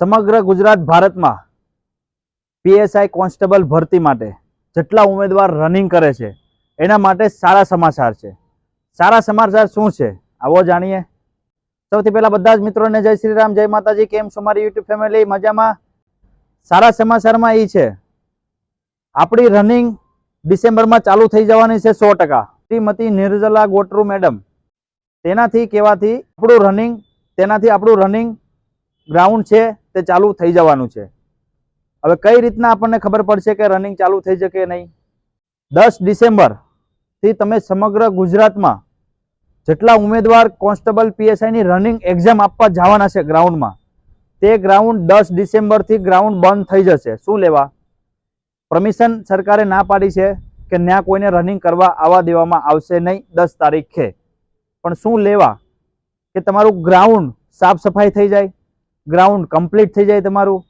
સમગ્ર ગુજરાત ભારતમાં PSI constable ભરતી માટે જેટલા ઉમેદવાર રનિંગ કરે છે, એના માટે સારા સમાચાર છે. સારા સમાચાર શું છે? આવો જાણીએ. સૌથી પહેલા બધા જ મિત્રોને જય શ્રી રામ, જય માતાજી, કેમ છો મારી યુટ્યુબ ફેમિલી મજામાં? સારા સમાચારમાં એ છે. આપણી રનિંગ ડિસેમ્બરમાં ચાલુ થઈ જવાની છે સો ટકા. શ્રીમતી નિર્જલા ગોટરુ મેડમ, તેનાથી કહેવાથી આપણું રનિંગ તેનાથી આપણું રનિંગ ગ્રાઉન્ડ છે. તે ચાલુ થઈ જવાનું છે. હવે કઈ રીતના આપણને ખબર પડશે કે રનિંગ ચાલુ થઈ શકે નહીં? દસ ડિસેમ્બરથી તમે સમગ્ર ગુજરાતમાં જેટલા ઉમેદવાર કોન્સ્ટેબલ પીએસઆઈની રનિંગ એક્ઝામ આપવા જવાના છે ગ્રાઉન્ડમાં તે ગ્રાઉન્ડ દસ ડિસેમ્બરથી ગ્રાઉન્ડ બંધ થઈ જશે. શું લેવા? પરમિશન સરકારે ના પાડી છે કે ત્યાં કોઈને રનિંગ કરવા આવવા દેવામાં આવશે નહીં દસ તારીખે. પણ શું લેવા? કે તમારું ગ્રાઉન્ડ સાફ સફાઈ થઈ જાય? ગ્રાઉન્ડ કમ્પ્લીટ થઈ જાય તમારું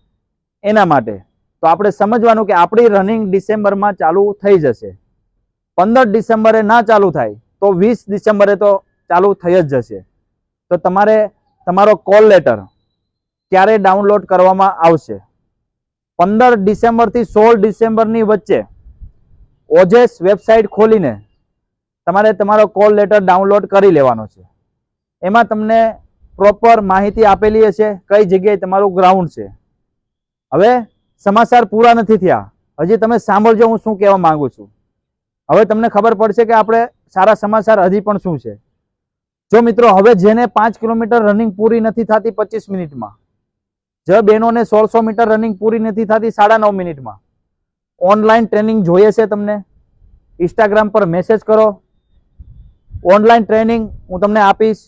એના માટે. તો આપણે સમજવાનું કે આપણી રનિંગ ડિસેમ્બરમાં ચાલુ થઈ જશે. પંદર ડિસેમ્બરે ના ચાલુ થાય, તો વીસ ડિસેમ્બરે તો ચાલુ થઈ જ જશે. તો તમારે તમારો કોલ લેટર ક્યારે ડાઉનલોડ કરવામાં આવશે? પંદર ડિસેમ્બરથી સોળ ડિસેમ્બરની વચ્ચે ઓજેસ વેબસાઇટ ખોલીને તમારે તમારો કોલ લેટર ડાઉનલોડ કરી લેવાનો છે. એમાં તમને પ્રોપર માહિતી આપેલી હશે, કઈ જગ્યાએ તમારું ગ્રાઉન્ડ છે. હવે સમાચાર પૂરા નથી થયા. હજી તમે સાંભળજો, હું શું કહેવા માંગુ છું. હવે તમને ખબર પડશે કે આપણે સારા સમાચાર હજી પણ શું છે. જો મિત્રો, હવે જેને પાંચ કિલોમીટર રનિંગ પૂરી નથી થતી પચીસ મિનિટમાં, જે બહેનોને સોળસો મીટર રનિંગ પૂરી નથી થતી સાડા નવ મિનિટમાં ઓનલાઈન ટ્રેનિંગ જોઈએ છે તમને? ઇન્સ્ટાગ્રામ પર મેસેજ કરો. ઓનલાઈન ટ્રેનિંગ હું તમને આપીશ.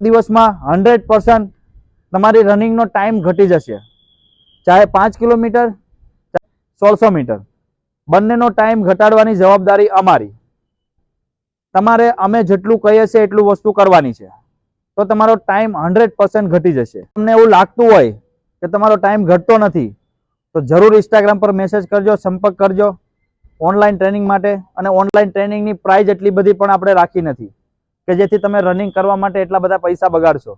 દિવસમાં હંડ્રેડ પર્સન્ટ તમારી રનિંગનો ટાઈમ ઘટી જશે. ચાહે પાંચ કિલોમીટર સોળસો મીટર. બંનેનો ટાઈમ ઘટાડવાની જવાબદારી અમારી. તમારે અમે જેટલું કહીએ છીએ એટલું વસ્તુ કરવાની છે. તો તમારો ટાઈમ હંડ્રેડ પર્સન્ટ ઘટી જશે. તમને એવું લાગતું હોય કે તમારો ટાઈમ ઘટતો નથી, તો જરૂર ઇન્સ્ટાગ્રામ પર મેસેજ કરજો, સંપર્ક કરજો. ઓનલાઈન ટ્રેનિંગ માટે અને ઓનલાઈન ટ્રેનિંગની પ્રાઇઝ એટલી બધી પણ આપણે રાખી નથી. કે જેથી તમે રનિંગ કરવા માટે એટલા બધા પૈસા બગાડશો.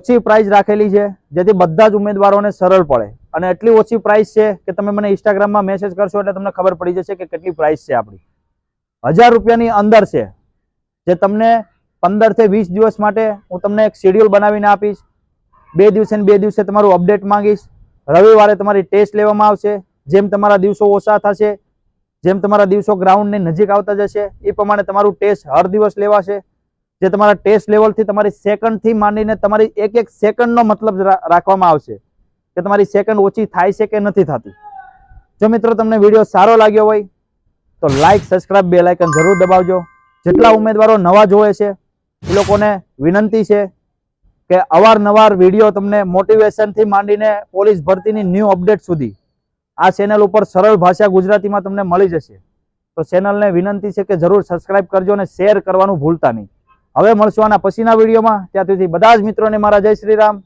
ઓછી પ્રાઇઝ રાખેલી છે, જેથી બધા જ ઉમેદવારોને સરળ પડે. અને એટલી ઓછી પ્રાઇસ છે કે તમે મને ઇન્સ્ટાગ્રામમાં મેસેજ કરશો એટલે તમને ખબર પડી જશે કે કેટલી પ્રાઇસ છે આપણી. હજાર રૂપિયાની અંદર છે, જે તમને પંદરથી વીસ દિવસ માટે હું તમને એક શેડ્યુલ બનાવીને આપીશ. બે દિવસે બે દિવસે તમારું અપડેટ માંગીશ. રવિવારે તમારી ટેસ્ટ લેવામાં આવશે, જેમ તમારા દિવસો ઓછા થશે, જેમ તમારા દિવસો ગ્રાઉન્ડની નજીક આવતા જશે, એ પ્રમાણે તમારું ટેસ્ટ હર દિવસ લેવાશે. જે તમારા ટેસ્ટ લેવલથી તમારી સેકન્ડથી માંડીને તમારી એક એક સેકન્ડનો મતલબ રાખવામાં આવશે કે તમારી સેકન્ડ ઓછી થાય છે કે નથી થતી. જો મિત્રો તમને વીડિયો સારો લાગ્યો હોય, તો લાઇક સબસ્ક્રાઇબ બે લાઇકન જરૂર દબાવજો. જેટલા ઉમેદવારો નવા જોવે છે, એ લોકોને વિનંતી છે કે અવારનવાર વીડિયો તમને મોટિવેશનથી માંડીને પોલીસ ભરતીની ન્યૂ અપડેટ સુધી આ ચેનલ ઉપર સરળ ભાષા ગુજરાતીમાં તમને મળી જશે. તો ચેનલને વિનંતી છે કે જરૂર સબસ્ક્રાઇબ કરજો અને શેર કરવાનું ભૂલતા નહીં. હવે મળશું આના પછીના વિડીયોમાં. ત્યાં સુધી બધા જ મિત્રોને મારા જય શ્રી રામ.